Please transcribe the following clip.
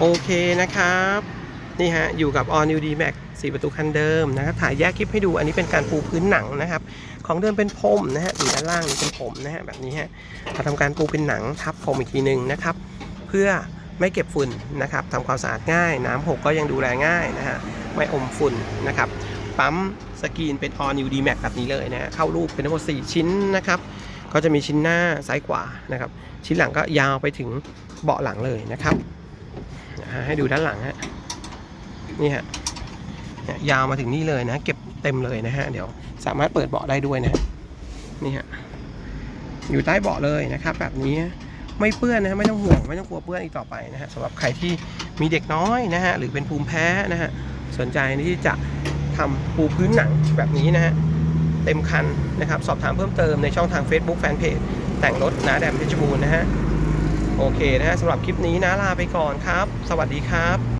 โอเคนะครับ นี่ฮะ อยู่กับ All New D Max 4 ประตูคันเดิมนะครับ ถ่ายแยกคลิปให้ดูอันนี้เป็นการปูพื้นหนังนะครับ ของเดิมเป็นพรมนะฮะอยู่ด้านล่างนี่เป็นผมนะฮะแบบนี้ฮะเราทำการปูเป็นหนังทับผมอีกทีหนึ่งนะครับ เพื่อไม่เก็บฝุ่นนะครับทำความสะอาดง่าย น้ำหกก็ยังดูแลง่ายนะฮะไม่อมฝุ่นนะครับปั๊มสกรีนเป็น All New D Max แบบนี้เลยนะฮะเข้ารูปเป็นทั้งหมด4ชิ้นนะครับก็จะมีชิ้นหน้าซ้ายขวานะครับ ชิ้นหลังก็ยาวไปถึงเบาะหลังเลยนะครับ ให้ดูด้านหลังฮะนี่ฮะยาวมาถึงนี่เลยนะ เก็บเต็มเลยนะฮะเดี๋ยวสามารถเปิดเบาะได้ด้วยนะนี่ฮะอยู่ใต้เบาะเลยนะครับ แบบนี้ไม่เปื้อนนะฮะไม่ต้องห่วงไม่ต้องกลัวเปื้อนอีกต่อไปนะฮะสำหรับใครที่มีเด็กน้อยนะฮะหรือเป็นภูมิแพ้นะฮะสนใจที่จะทำปูพื้นหนังแบบนี้นะฮะเต็มคันนะครับ สอบถามเพิ่มเติมในช่องทาง Facebook Fanpage แต่งรถนาแดมเพชรบูรณ์นะฮะ โอเคนะฮะสำหรับคลิปนี้นะลาไปก่อนครับ สวัสดีครับ